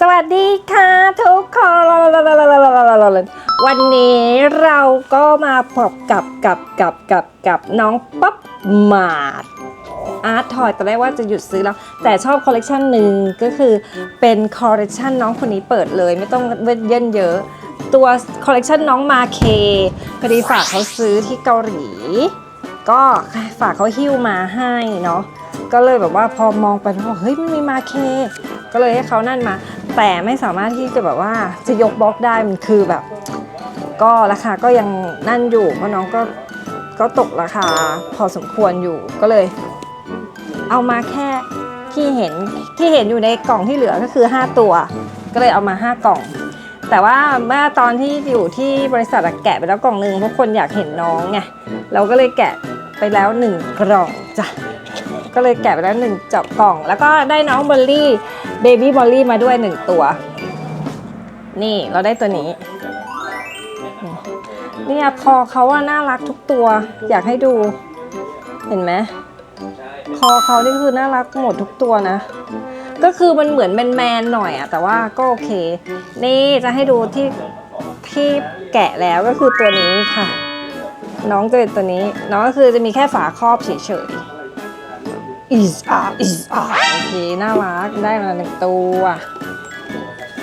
สวัสดีค่ะทุกคน วันนี้เราก็มาพบกับกับกับกับกับน้องป๊อปมาดอาร์ตทอยตอนแรกว่าจะหยุดซื้อแล้ว แต่ชอบคอลเลกชันหนึ่งก็คือเป็นคอลเลกชันน้องคนนี้เปิดเลยไม่ต้องเยินเยอะ ตัวคอลเลกชันน้องมาเคพอดีฝากเขาซื้อที่เกาหลี ก็ฝากเขาหิ้วมาให้เนาะ ก็เลยแบบว่าพอมองไปแล้วเฮ้ยมันมีมาเค ก็เลยให้เขานั่นมา แต่ไม่สามารถที่จะแบบว่าจะยกบล็อกได้มันคือแบบ ก็ราคาก็ยังนั่นอยู่เพราะน้องก็ก็ตกราคาพอสมควรอยู่ก็เลย เอามาแค่ที่เห็นที่เห็นอยู่ในกล่องที่เหลือก็คือ 5 ตัว ก็เลยเอามา 5 กล่อง แต่ว่าเมื่อตอนที่อยู่ที่บริษัทแกะไปแล้วกล่องหนึ่งเพราะคนอยากเห็นน้องไงเราก็เลยแกะไปแล้วหนึ่งกล่องจ้ะ ก็เลยแกะไปแล้วหนึ่งจาะกล่อง แล้วก็ได้น้องบอลลี่เบบี้บอลลี่มาด้วยหนึ่งตัว นี่เราได้ตัวนี้เนี่ยคอเขาว่าน่ารักทุกตัว อยากให้ดู เห็นไหมคอเขานี่คือน่ารักหมดทุกตัวนะ ก็คือมันเหมือนแมนๆหน่อยอะแต่ว่าก็โอเค นี่จะให้ดูที่ที่แกะแล้วก็คือตัวนี้ค่ะ น้องจะเป็นตัวนี้ น้องก็คือจะมีแค่ฝาครอบเฉยๆ is up is up โอเค น่ารัก ได้มาหนึ่งตัว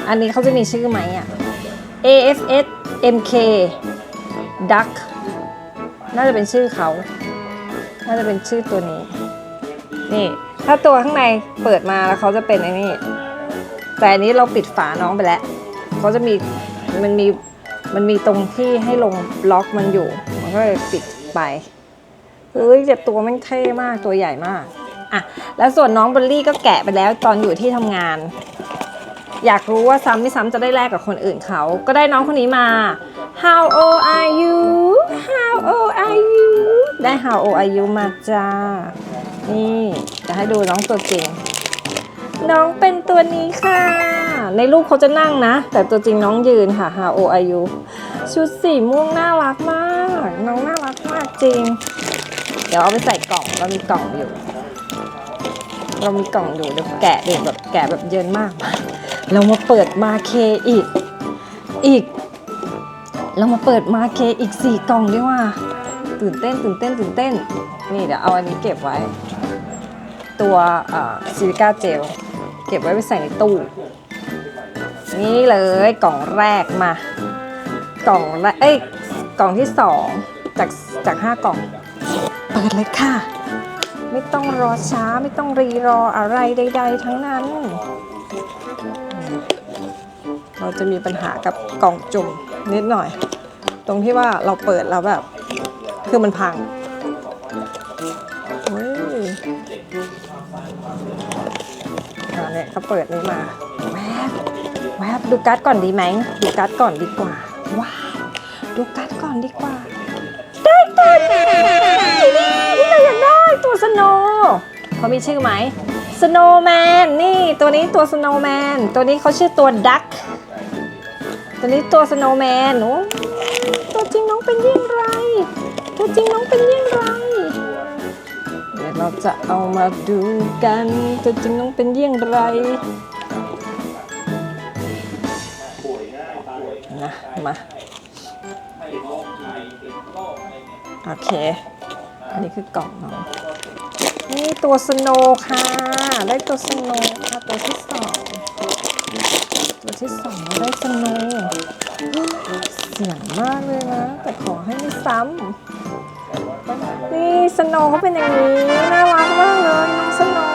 อันนี้เขาจะมีชื่อไหมอะ AFS MK Duck น่าจะเป็นชื่อเขา น่าจะเป็นชื่อตัวนี้ นี่ ถ้าตัวข้างในเปิดมาแล้วเขาจะเป็นไอ้นี่ แต่อันนี้เราปิดฝาน้องไปแล้วเขาจะมี มันมี มันมีตรงที่ให้ลงล็อกมันอยู่ มันก็เลยปิดไปเฮ้ยแต่ตัวแม่งเท่มาก ตัวใหญ่มาก อะแล้วส่วนน้องเบลลี่ก็แกะไปแล้วตอนอยู่ที่ทำงาน อยากรู้ว่าซ้ำไม่ซ้ำจะได้แลกกับคนอื่นเขา ก็ได้น้องคนนี้มา How old are you How old are you ได้ How old are you มาจ้า นี่จะให้ดูน้องตัวจริง น้องเป็นตัวนี้ค่ะ ในรูปเขาจะนั่งนะ แต่ตัวจริงน้องยืนค่ะ How old are you ชุดสีม่วงน่ารักมาก น้องน่ารักมากจริง เดี๋ยวเอาไปใส่กล่องเรามีกล่องอยู่ เรามีกล่องอยู่เดี๋ยวแกะเดี๋ยวแบบแกะแบบเยินมากเรามาเปิดมาเคอีกอีก เรามาเปิดมาเคอีกสี่กล่องดีกว่า ตื่นเต้นตื่นเต้นตื่นเต้น นี่เดี๋ยวเอาอันนี้เก็บไว้ ตัวซิลิก้าเจลเก็บไว้ไปใส่ในตู้นี่เลยกล่องแรกมากล่องแรกเอ้ยกล่องที่สองจากจากห้ากล่อง เปิดเลยค่ะ ไม่ต้องรอช้าไม่ต้องรีรออะไรใด ๆ ทั้งนั้น เราจะมีปัญหากับกล่องจุ่มนิดหน่อย ตรงที่ว่าเราเปิดแล้วแบบ คือมันพังเฮ้ยอ่าเนี่ยเขาเปิดนี้มาแวบแวบดูการ์ดก่อนดีไหมดูการ์ดก่อนดีกว่าว้าวดูการ์ด เขามีชื่อไหมสโนว์แมนนี่ตัวนี้ตัวสโนว์แมนตัวนี้เขาชื่อตัวดักตัวนี้ตัวสโนว์แมนโอ้ตัวจริงน้องเป็นยังไรตัวจริงน้องเป็นยังไรเดี๋ยวเราจะเอามาดูกัน ตัวจริงน้องเป็นยังไรนะมาโอเค อันนี้คือกล่องเนาะ นี่ตัวสโนค่ะ ได้ตัวสโนค่ะตัวที่สองตัวที่สองได้สโนเสียงมากเลยนะ แต่ขอให้ไม่ซ้ำนี่สโนเขาเป็นอย่างนี้น่ารักมากเลยน้องสโน่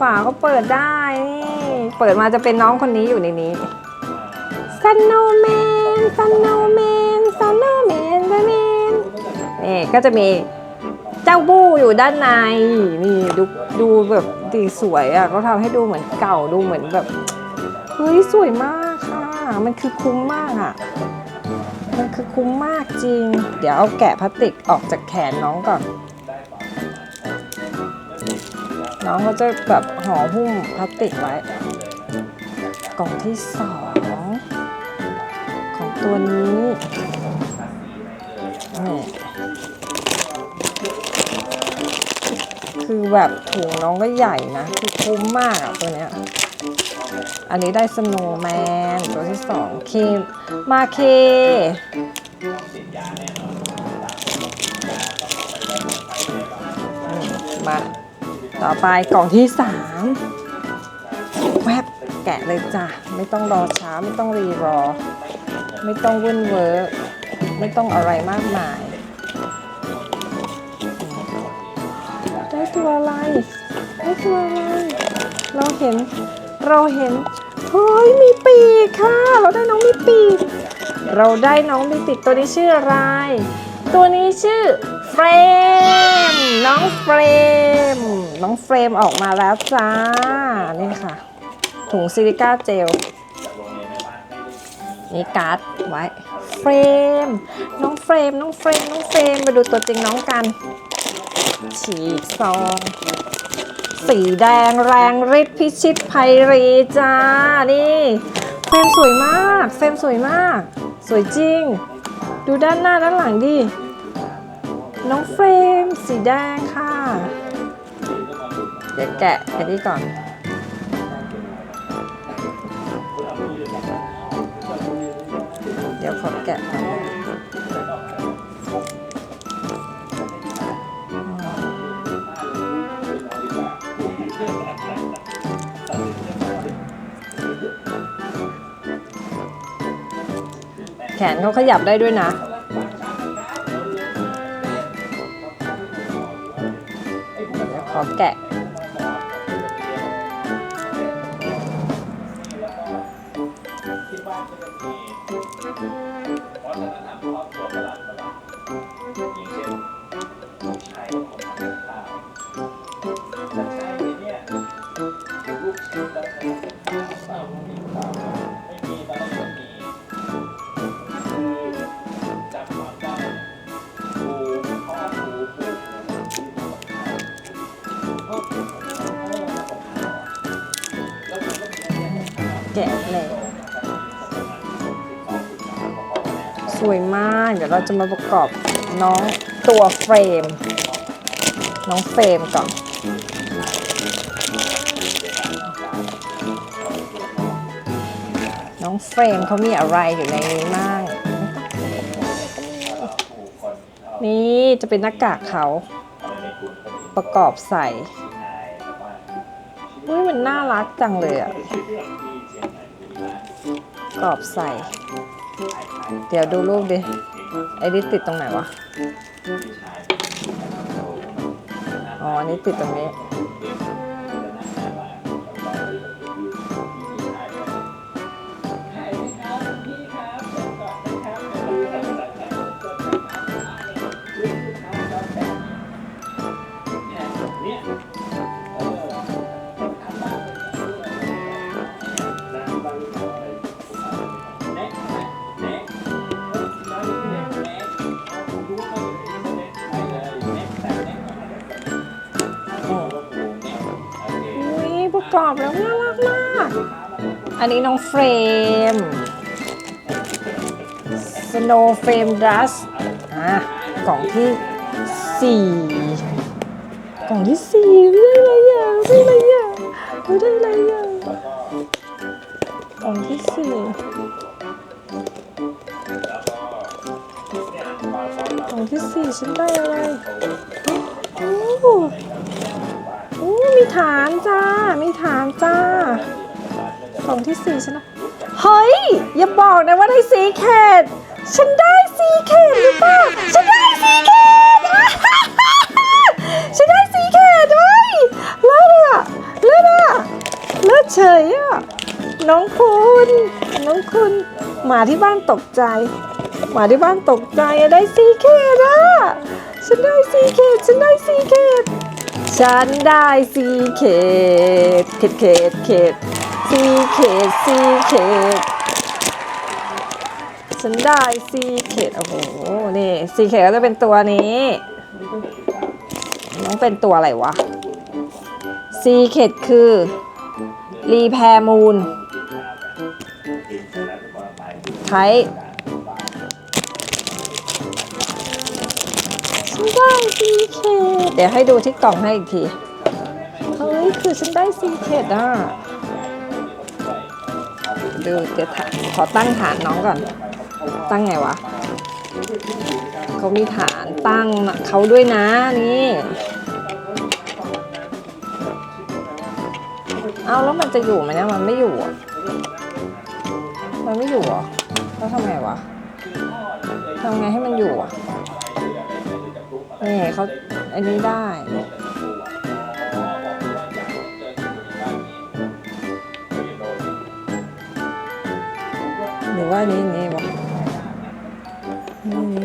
ฝาเขาเปิดได้นี่เปิดมาจะเป็นน้องคนนี้อยู่ในนี้สโนแมนสโนแมนสโนแมนสโนแมนนี่ก็จะมี เจ้าบู้อยู่ด้านในนี่ดูดูแบบดีสวยอะเขาทำให้ดูเหมือนเก่าดูเหมือนแบบเฮ้ยสวยมากค่ะ มันคือคุ้มมากอะ มันคือคุ้มมากจริง เดี๋ยวเอาแกะพลาสติกออกจากแขนน้องก่อน น้องเขาจะแบบห่อหุ้มพลาสติกไว้ กล่องที่สองของตัวนี้นี่ คือแบบถุงน้องก็ใหญ่นะคือคุ้มมากอะตัวเนี้ย อันนี้ได้สโนว์แมนตัวที่สองเคมาเคมมาต่อไปกล่องที่สามแวบแกะเลยจ้ะ ไม่ต้องรอช้าไม่ต้องรีรอ ไม่ต้องวุ่นเวอร์ไม่ต้องอะไรมากมาย ตัวอะไรได้ตัวอะไร เราเห็น เราเห็น เฮ้ย มีปีกค่ะ เราได้น้องมีปีก เราได้น้องมีปีกตัวนี้ชื่ออะไร ตัวนี้ชื่อเฟรม น้องเฟรม น้องเฟรมออกมาแล้วจ้า นี่ค่ะ ถุงซิลิก้าเจลนี่การ์ดไว้ เฟรม น้องเฟรม น้องเฟรม น้องเฟรม มาดูตัวจริงน้องกัน ฉีกซอง สีแดงแรงฤทธิ์พิชิตไพรีจ้า นี่เฟรมสวยมากเฟรมสวยมาก สวยจริง ดูด้านหน้าด้านหลังดิ น้องเฟรมสีแดงค่ะ เดี๋ยวแกะอันนี้ก่อนเดี๋ยวขอแกะ นเขาขยับได้ด้วยนะเดี๋ยวขอแกะแกะเลยสวยมาก เดี๋ยวเราจะมาประกอบน้องตัวเฟรม น้องเฟรมก่อนน้องเฟรมเขามีอะไรอยู่ในนี้บ้างนี่จะเป็นหน้ากากเขา ประกอบใส่อุ้ยมันน่ารักจังเลยอะ กรอบใส่ เดี๋ยวดูรูปดิ ไอ้นี่ติดตรงไหนวะ อ๋อ อันนี้ติดตรงนี้ อุ้ยปรอบแล้วน่ารักมาก อันนี้น้องเฟรม Snow Frame Dust อะกล่องที่สี่กล่องที่สี่ได้อะไรอย่างได้อะไรอย่างได้อะไรอย่างกล่องที่สี่กล่องที่สี่ฉันได้อะไรโอ้ มีฐานจ้า มีฐานจ้ากล่องที่สี่ฉันนะเฮ้ย อย่าบอกนะว่าได้สีเขตฉันได้สีเขตหรือเปล่าฉันได้สีเขตฉันได้สีเขตด้วยเลิศอะเลิศอะเลิศเฉยอะน้องคุณน้องคุณหมาที่บ้านตกใจหมาที่บ้านตกใจได้สีเขตอะฉันได้สีเขตฉันได้สีเขต ฉันได้สีเขตเขตเขตเขตสีเขตสีเขตฉันได้สีเขตโอ้โห นี่สีเขตก็จะเป็นตัวนี้ต้องเป็นตัวอะไรวะสีเขตคือรีแพร์มูลไทฉั เดี๋ยวให้ดูที่กล่องให้อีกที เฮ้ย คือฉันได้สีเขตอะ ดูเดี๋ยวถ่ายขอตั้งฐานน้องก่อน ตั้งไงวะ เขามีฐานตั้งเขาด้วยนะนี่เอาแล้วมันจะอยู่ไหมเนี่ยมันไม่อยู่อะมันไม่อยู่เหรอแล้วทำไงวะทำไงให้มันอยู่อะ นี่เขาอันนี้ได้ หรือว่านี้อย่างนี้วะนี่นี่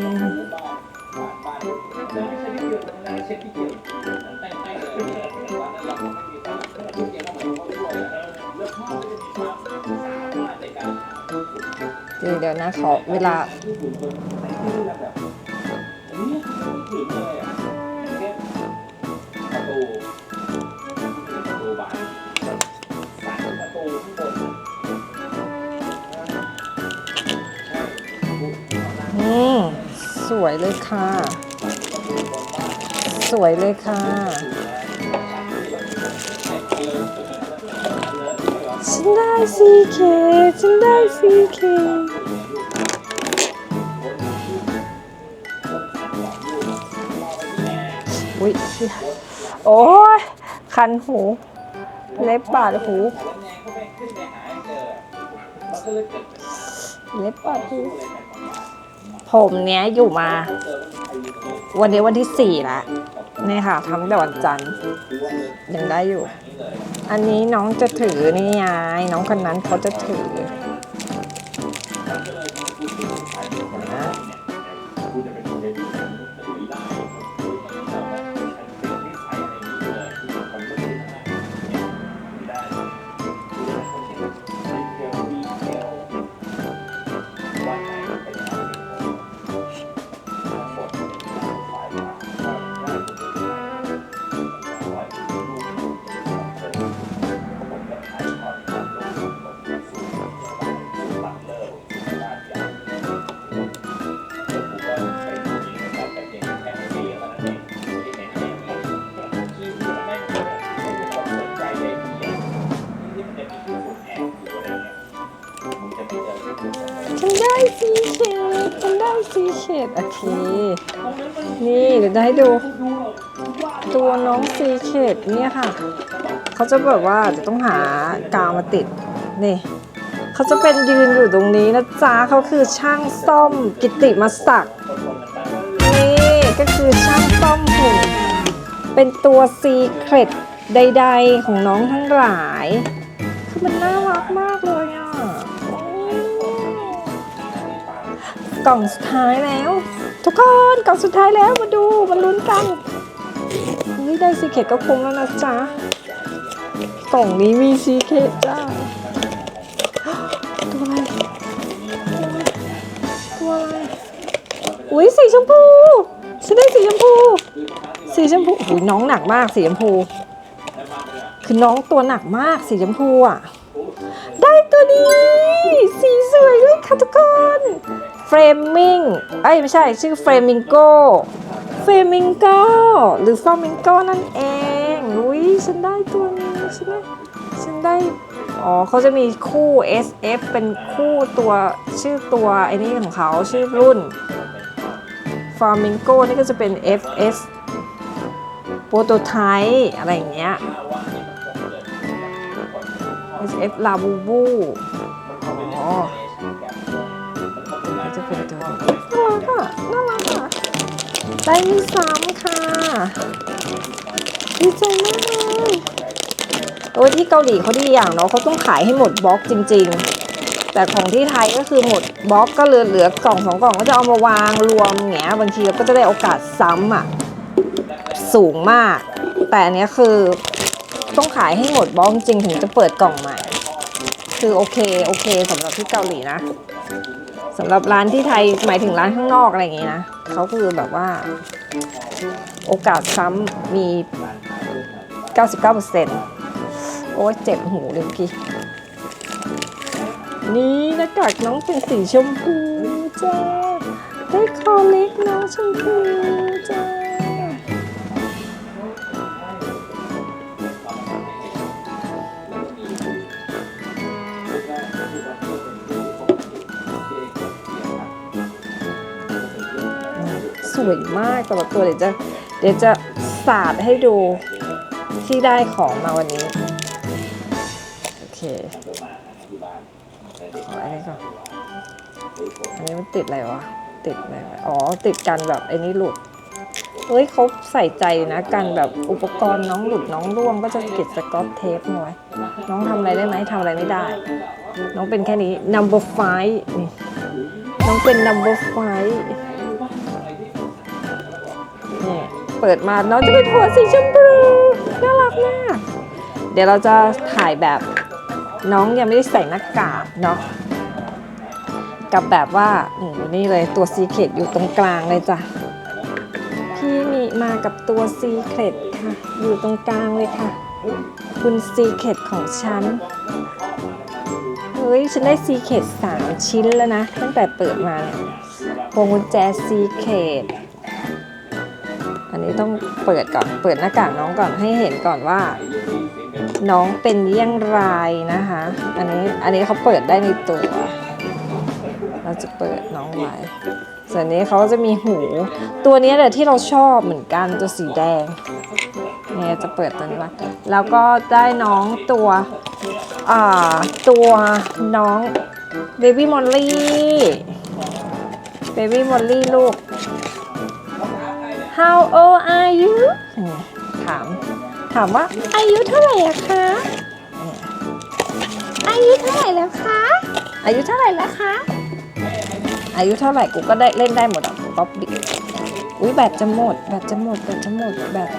เดี๋ยวเดี๋ยวนะขอเวลา ประตูประตูบานสามประตูข้างบนอืมสวยเลยค่ะ สวยเลยค่ะ ฉันได้ซีเคฉันได้ซีเค โอ้ยคันหู เล็บบาดหู เล็บบาดหู ผมเนี้ยอยู่มา วันนี้วันที่สี่ละนี่ค่ะทำแต่วันจันทร์ยังได้อยู่ อันนี้น้องจะถือนี่ไงน้องคนนั้นเขาจะถือ ยวจะให้ดู ตัวน้องซีเคดเนี่ยค่ะ เขาจะแบบว่าจะต้องหากาวมาติด นี่ เขาจะเป็นยืนอยู่ตรงนี้นะจ๊ะเขาคือช่างซ่อมกิติมาศักดิ์นี่ก็คือช่างซ่อมหุ่นเป็นตัวซีเครตใดๆของน้องทั้งหลาย คือมันน่ารักมากเลยอะ กล่องสุดท้ายแล้ว ทุกคนกล่องสุดท้ายแล้วมาดูมาลุ้นกันเฮ้ยได้ซีเคตก็คุ้มแล้วนะจ๊ะกล่องนี้มีซีเคตจ้าตัวอะไรตัวอะไรอุ้ยสีชมพูฉันได้สีชมพู สีชมพูอุ้ยน้องหนักมากสีชมพู คือน้องตัวหนักมากสีชมพูอะได้ตัวนี้ สีสวยด้วยค่ะทุกคน เฟรมมิงเอ้ยไม่ใช่ชื่อเฟรมิงโกเฟรมิงโกหรือฟลามิงโกนั่นเองอุ้ยฉันได้ตัวนี้ฉันได้ฉันได้ อ๋อเขาจะมีคู่ SF เป็นคู่ตัวชื่อตัวไอ้นี่ของเขาชื่อรุ่น Flamingo นี่ก็จะเป็น FS Prototype อะไรอย่างเงี้ย SF Labubu อ๋อ ได้มีซ้ำค่ะดีใจมากเลยโอ้ยที่เกาหลีเขาดีอย่างเนาะเขาต้องขายให้หมดบล็อกจริง ๆ แต่ของที่ไทยก็คือหมดบล็อกก็เหลือเหลือกล่องสองกล่องก็จะเอามาวางรวมอย่างเงี้ยบางทีเราก็จะได้โอกาสซ้ำอะสูงมาก แต่อันเนี้ยคือต้องขายให้หมดบล็อกจริงถึงจะเปิดกล่องใหม่ คือโอเคโอเคสำหรับที่เกาหลีนะสำหรับร้านที่ไทยหมายถึงร้านข้างนอกอะไรอย่างงี้นะเขาคือแบบว่า โอกาสซ้ำมี 99%โอ้ยเจ็บหูเลยเมื่อกี้นี่หน้ากากน้องเป็นสีชมพูจ้าได้คอเล็กน้องชมพูจ้า วยมากแต่ละตัวเดี๋ยวจะเดี๋ยวจะสาดให้ดูที่ได้ของมาวันนี้ โอเคขออันนี้ก่อนอันนี้มันติดอะไรวะ ติดอะไรวะอ๋อ ติดกันแบบไอ้นี่หลุดเฮ้ยเขาใส่ใจนะกันแบบอุปกรณ์น้องหลุดน้องร่วงก็จะติดสกอตเทปมาไว้น้องทำอะไรได้ไหมทำอะไรไม่ได้ น้องเป็นแค่นี้ number five นี่น้องเป็น number five เปิดมาน้องจะเป็นหัวสีชมพูน่ารักมากเดี๋ยวเราจะถ่ายแบบน้องยังไม่ได้ใส่หน้ากากเนาะกับแบบว่าอืมนี่เลยตัวซีเคดอยู่ตรงกลางเลยจ้ะพี่มีมากับตัวซีเคดค่ะ อยู่ตรงกลางเลยค่ะ คุณซีเคดของฉันเฮ้ยฉันได้ซีเคดสามชิ้นแล้วนะ ตั้งแต่เปิดมาเนี่ยพวงกุญแจซีเคดอั นนี้ต้องเปิดก่อน เปิดหน้ากากน้องก่อนให้เห็นก่อนว่า น้องเป็นเยี่ยงไรนะคะ อันนี้อันนี้เขาเปิดได้ในตัว เราจะเปิดน้องไว้ ส่วนนี้เขาจะมีหู ตัวนี้แหละที่เราชอบเหมือนกันตัวสีแดงเนี่ยจะเปิดตัวนี้ไว้แล้วก็ได้น้องตัวอ่าตัวน้องเบบี้มอลลี่เบบี้มอลลี่ลูก How old are you เนี่ยถาม ถามว่าอายุเท่าไหร่อะคะเนี่ยอายุเท่าไหร่แล้วคะ อายุเท่าไหร่แล้วคะ อายุเท่าไหร่กูก็ได้เล่นได้หมดอะป๊อปดิอุ้ยแบตจะหมดแบตจะหมดแบตจะหมดแบต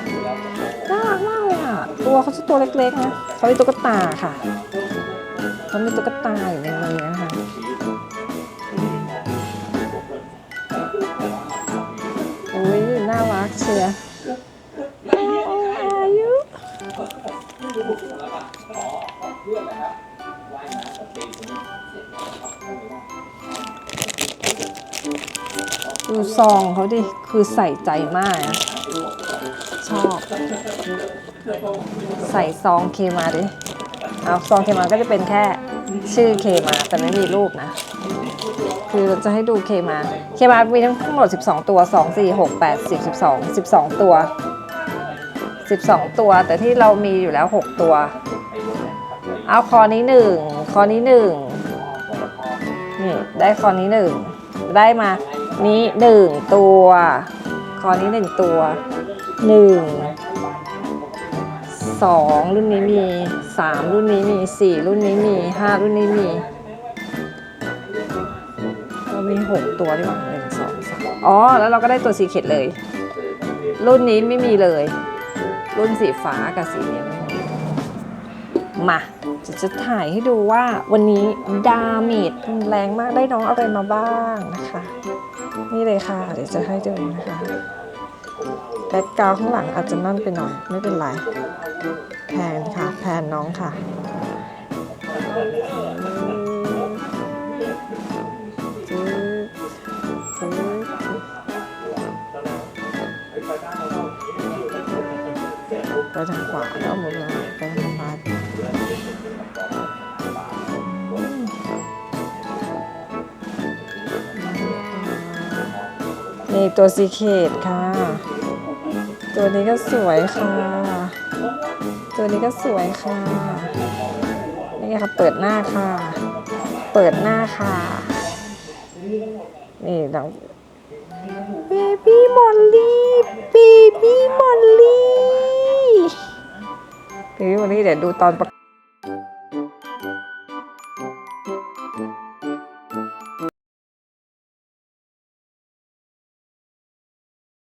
น่ารักมากเลยอะ ตัวเขาจะตัวเล็กๆนะเขามีตุ๊กตาค่ะเขามีตุ๊กตาอยู่ในมือนะคะ น่ารักเชียร์ How old are you ดูซองเขาดิ คือใส่ใจมากนะชอบ ใส่ซองเคมาดิ เอาซองเคมาก็จะเป็นแค่ชื่อเคมาแต่ไม่มีรูปนะ คือเราจะให้ดูเคมา เคมามีทั้งหมด 12 ตัว 2 4 6 8 10 12 12 ตัว 12 ตัว แต่ที่เรามีอยู่แล้ว 6 ตัว เอาคอนี้ 1 คอนี้ 1 นี่ได้คอนี้ 1 ได้มา นี้หนึ่งตัว คอนี้หนึ่งตัวหนึ่งสองรุ่นนี้มีสามรุ่นนี้มีสี่รุ่นนี้มีห้ารุ่นนี้มี มีหกตัวดีกว่าหนึ่งสองสามอ๋อ แล้วเราก็ได้ตัวสีเข็ดเลย รุ่นนี้ไม่มีเลย รุ่นสีฟ้ากับสีเนี้ยไม่มีมาจะจะถ่ายให้ดูว่าวันนี้ดาเมจแรงมากได้น้องอะไรมาบ้างนะคะ นี่เลยค่ะ เดี๋ยวจะให้ดูนะคะแบ็กกราวข้างหลังอาจจะนั่นไปหน่อย ไม่เป็นไรแพนค่ะแพนน้องค่ะ ไปทางขวาแล้วหมดเลยไปทางซ้ายนี่ตัวซีเคดค่ะ ตัวนี้ก็สวยค่ะ ตัวนี้ก็สวยค่ะ นี่ค่ะ เปิดหน้าค่ะ เปิดหน้าค่ะ นี่น้องเบบี้มอลลี่เบบี้มอลลี่ เบบี้มอลลี่เดี๋ยวดูตอนประ